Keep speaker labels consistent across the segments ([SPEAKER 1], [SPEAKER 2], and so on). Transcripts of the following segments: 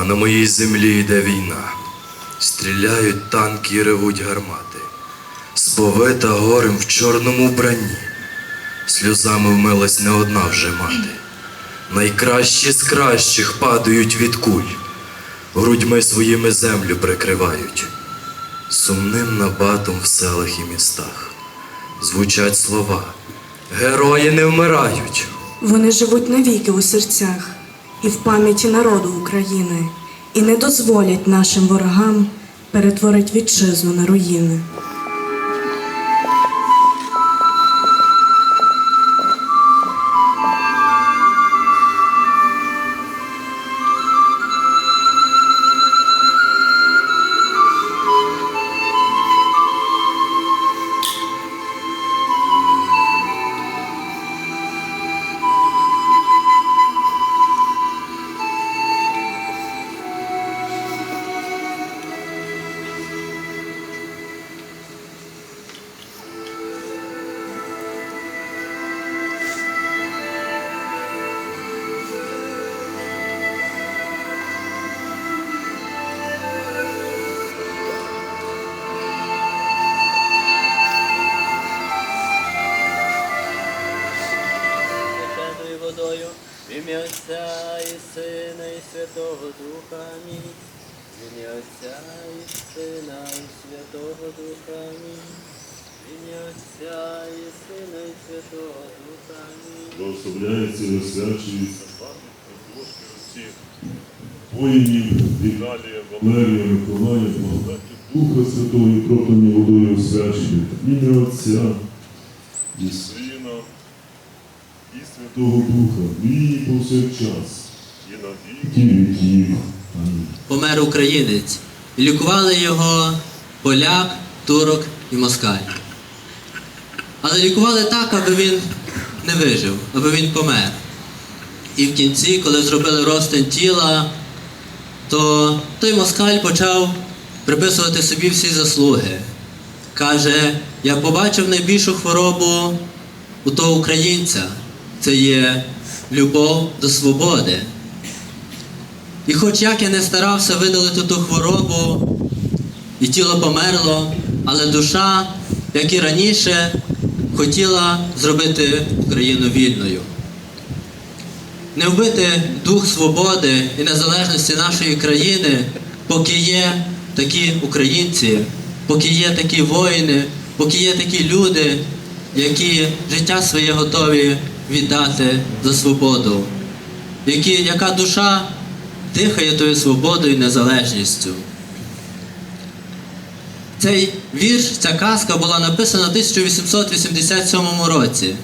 [SPEAKER 1] а на моїй землі йде війна. Стріляють танки і ревуть гармати. Сповита горем в чорному вбранні. Сльозами вмилась не одна вже мати. Найкращі з кращих падають від куль, грудьми своїми землю прикривають. Сумним набатом в селах і містах звучать слова. Герої не вмирають.
[SPEAKER 2] Вони живуть навіки у серцях і в пам'яті народу України, і не дозволять нашим ворогам перетворити вітчизну на руїни.
[SPEAKER 3] Ім'я Отця і Сина, і Святого Духа. Амінь. В ім'я Отця і Сина, і Святого Духа. Амінь. В ім'я Отця і Сина, і Святого Духа. Амінь.
[SPEAKER 4] Благословляється і освячується воїнів Віталія, Валерія, Миколая, благодаті Духа Святого і кроплення водою освячує. В Ім'я Отця і Сина і Святого Духа, нині повсякчас, і на віки віків.
[SPEAKER 3] Помер українець. І лікували його поляк, турок і москаль. Але лікували так, аби він не вижив, аби він помер. І в кінці, коли зробили розтин тіла, то той москаль почав приписувати собі всі заслуги. Каже, я побачив найбільшу хворобу у того українця. Це є любов до свободи. І хоч як я не старався видалити ту хворобу, і тіло померло, але душа, як і раніше, хотіла зробити Україну вільною. Не вбити дух свободи і незалежності нашої країни, поки є такі українці, поки є такі воїни, поки є такі люди, які життя своє готові віддати за свободу, які, яка душа дихає тою свободою і незалежністю. Цей вірш, ця казка була написана в 1887 році.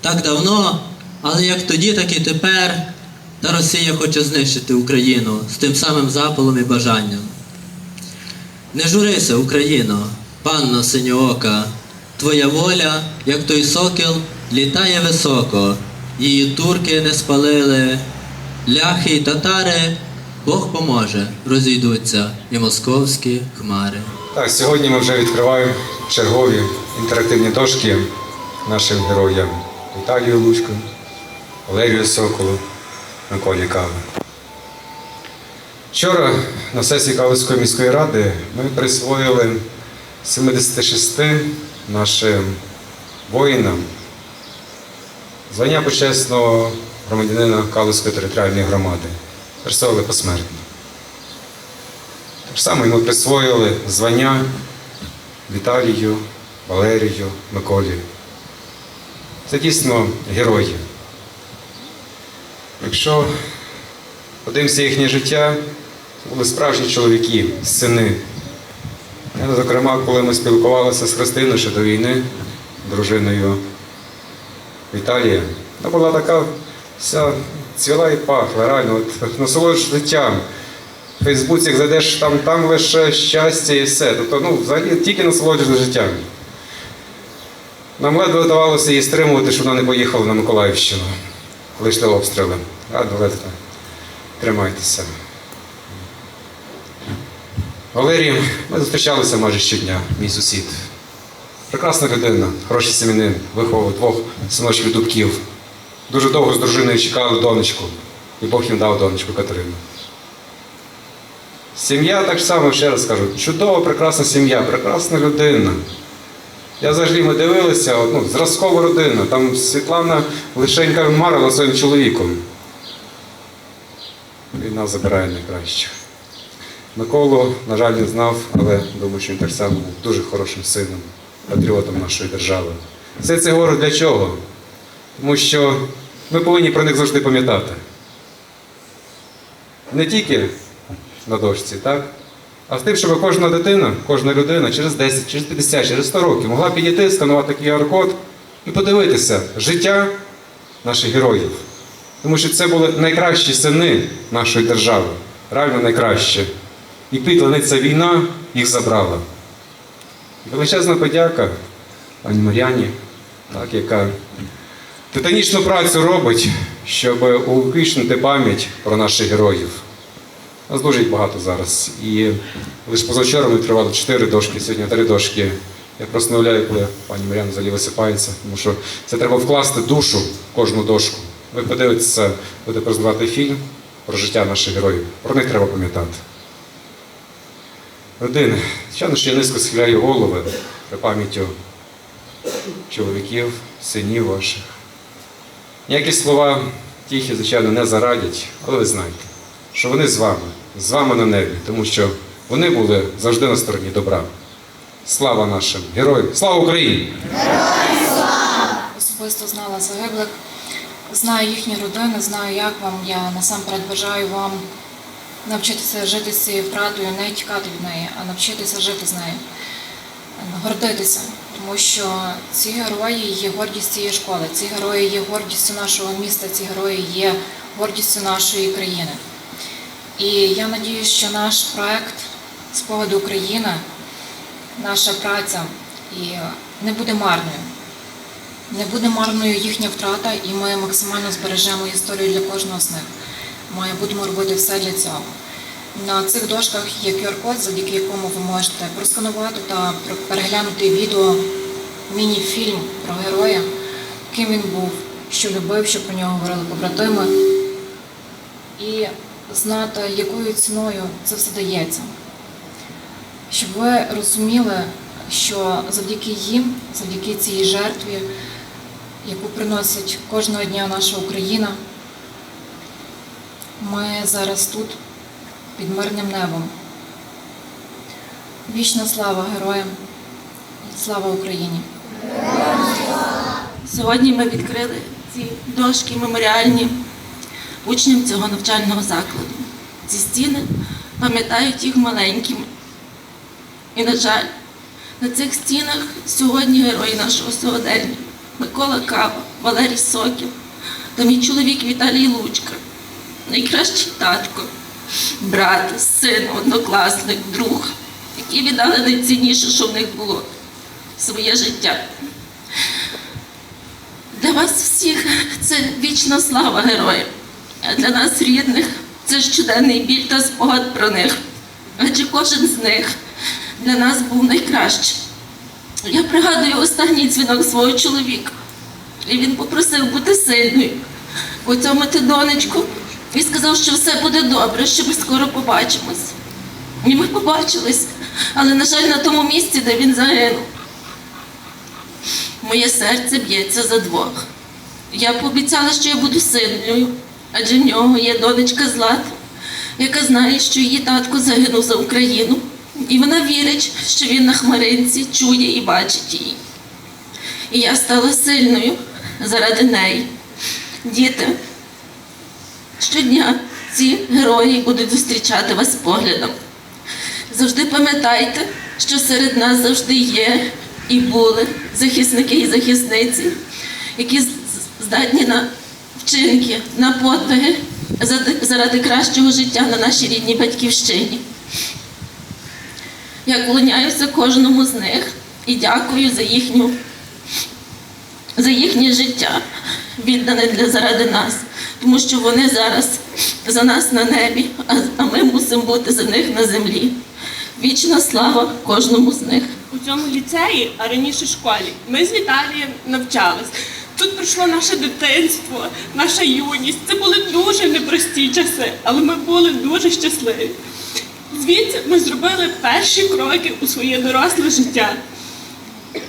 [SPEAKER 3] Так давно, але як тоді, так і тепер та Росія хоче знищити Україну з тим самим запалом і бажанням. Не журися, Україно, панно синьоока, твоя воля, як той сокіл, літає високо, її турки не спалили, ляхи й татари, Бог поможе, розійдуться і московські хмари.
[SPEAKER 5] Так, сьогодні ми вже відкриваємо чергові інтерактивні дошки нашим героям Віталію Лучку, Валерію Соколу, Миколі Кави. Вчора на сесії Калицької міської ради ми присвоїли 76 нашим воїнам звання почесного громадянина Калицької територіальної громади. Присвоїли посмертно. Так само йому присвоїли звання Віталію, Валерію, Миколі. Це дійсно герої. Якщо подивимося їхнє життя, це були справжні чоловіки, сини. Я, зокрема, коли ми спілкувалися з Христиною ще до війни, дружиною Віталія, вона була така вся цвіла і пахла, реально, от, насолоджуєш життям. В Фейсбуці, зайдеш, там, там лише щастя і все. Тобто, ну, взагалі тільки насолоджуєшся життям. Нам ледве вдавалося її стримувати, щоб вона не поїхала на Миколаївщину, коли йшли обстріли. Ладно, ледве. Тримайтеся. Валерій, ми зустрічалися майже щодня, мій сусід. Прекрасна людина, хороший сім'янин, виховав двох синочків дубків. Дуже довго з дружиною чекали донечку, і Бог їм дав донечку Катерину. Сім'я так само, ще раз кажу, чудова, прекрасна сім'я, прекрасна людина. Я взагалі ми дивилися, ну, зразкова родина. Там Світлана лишенька марила своїм чоловіком. Війна забирає найкращих. Миколу, на жаль, не знав, але думаю, що він так само був дуже хорошим сином, патріотом нашої держави. Все це говорю для чого? Тому що ми повинні про них завжди пам'ятати. Не тільки на дошці, так? А в тим, щоб кожна дитина, кожна людина через 10, через 50, через 100 років могла підійти, такий QR-код і подивитися життя наших героїв. Тому що це були найкращі сини нашої держави, реально найкращі. І коли війна їх забрала. Величезна подяка пані Мар'яні, яка титанічну працю робить, щоб увіковічнити пам'ять про наших героїв. Нас дуже багато зараз. І лише позавчора ми тривали чотири дошки, сьогодні три дошки. Я просто не уявляю, коли пані Мар'яна взагалі висипається, тому що це треба вкласти душу в кожну дошку. Ви подивитеся, буде презентувати фільм про життя наших героїв. Про них треба пам'ятати. Родини, звичайно, що я низько схиляю голови при пам'яттю чоловіків, синів ваших. Ніякі слова тихі, звичайно, не зарадять, але ви знаєте, що вони з вами, з вами на небі, тому що вони були завжди на стороні добра. Слава нашим героям! Слава Україні!
[SPEAKER 6] особисто знала загиблих, знаю їхні родини, знаю, як вам. Я насамперед бажаю вам навчитися жити з цією втратою, не тікати від неї, а навчитися жити з нею, гордитися. Тому що ці герої є гордість цієї школи, ці герої є гордістю нашого міста, ці герої є гордістю нашої країни. І я надію, що наш проект Спогади Україна, наша праця і не буде марною. Не буде марною їхня втрата, і ми максимально збережемо історію для кожного з них. Ми будемо робити все для цього. На цих дошках є QR-код, завдяки якому ви можете просканувати та переглянути відео, міні-фільм про героя, ким він був, що любив, що про нього говорили побратими, і знати, якою ціною це все дається. Щоб ви розуміли, що завдяки їм, завдяки цій жертві, яку приносить кожного дня наша Україна, ми зараз тут під мирним небом. Вічна слава героям! Слава Україні!
[SPEAKER 7] Сьогодні ми відкрили ці дошки меморіальні учням цього навчального закладу. Ці стіни пам'ятають їх маленькими. І, на жаль, на цих стінах сьогодні герої нашого сьогодення Микола Кава, Валерій Сокіл та мій чоловік Віталій Лучка, найкращий татко, брат, син, однокласник, друг, які віддали найцінніше, що в них було своє життя. Для вас всіх це вічна слава героям, а для нас, рідних, це щоденний біль та спогад про них. Адже кожен з них для нас був найкращий. Я пригадую останній дзвінок свого чоловіка. І він попросив бути сильною, поцьомити донечку і сказав, що все буде добре, що ми скоро побачимось. І ми побачились, але, на жаль, на тому місці, де він загинув. Моє серце б'ється за двох. Я пообіцяла, що я буду сильною, адже в нього є донечка Злата, яка знає, що її татко загинув за Україну. І вона вірить, що він на хмаринці чує і бачить її. І я стала сильною заради неї. Діти, щодня ці герої будуть зустрічати вас поглядом. Завжди пам'ятайте, що серед нас завжди є і були захисники і захисниці, які здатні на вчинки, на подвиги заради кращого життя на нашій рідній батьківщині. Я клоняюся кожному з них і дякую за їхню за їхнє життя, віддане для заради нас, тому що вони зараз за нас на небі, а, ми мусимо бути за них на землі. Вічна слава кожному з них.
[SPEAKER 8] у цьому ліцеї, а раніше школі. Ми з Віталієм навчались. Тут пройшло наше дитинство, наша юність. Це були дуже непрості часи, але ми були дуже щасливі. Звідси ми зробили перші кроки у своє доросле життя.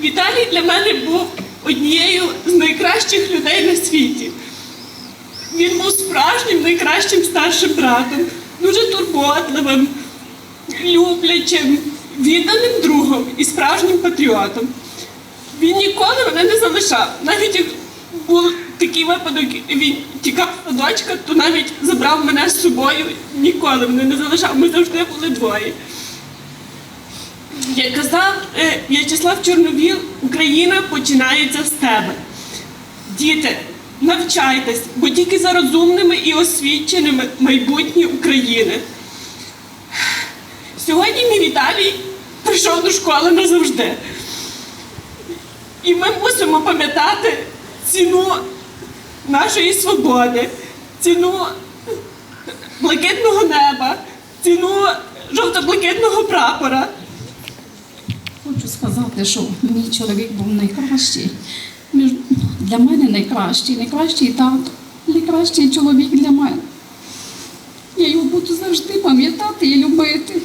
[SPEAKER 8] Віталій для мене був однією з найкращих людей на світі. Він був справжнім найкращим старшим братом, дуже турботливим, люблячим, відданим другом і справжнім патріотом. Він ніколи мене не залишав. Навіть як був такий випадок, він тікав з садочка, то навіть забрав мене з собою, ніколи мене не залишав. Ми завжди були двоє. Як казав е, В'ячеслав Чорновіл, Україна починається з тебе. Діти, навчайтесь, бо тільки за розумними і освіченими майбутнє України. Сьогодні мій Віталій прийшов до школи назавжди. І ми мусимо пам'ятати ціну нашої свободи, ціну блакитного неба, ціну жовто-блакитного прапора.
[SPEAKER 9] Хочу сказати, що мій чоловік був найкращий. Для мене найкращий, найкращий тато, найкращий чоловік для мене. Я його буду завжди пам'ятати і любити.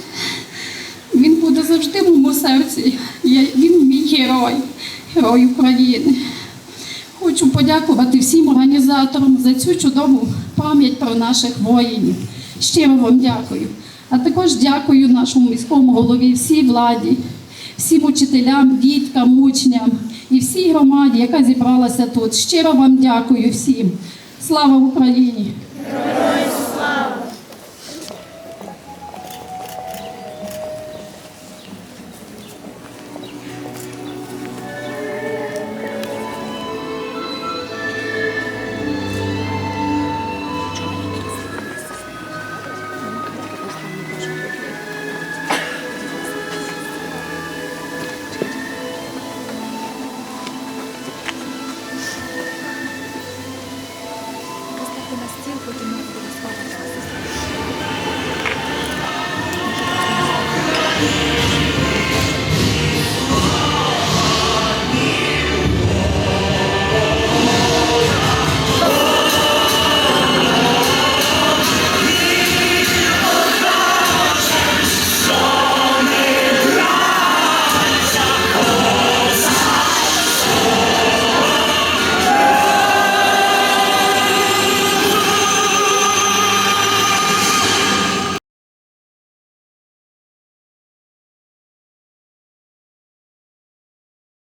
[SPEAKER 9] Він буде завжди в моєму серці. Я, він мій герой, герой України. Хочу подякувати всім організаторам за цю чудову пам'ять про наших воїнів. Щиро вам дякую. А також дякую нашому міському голові, всій владі, всім учителям, діткам, учням і всій громаді, яка зібралася тут. Щиро вам дякую всім. Слава Україні!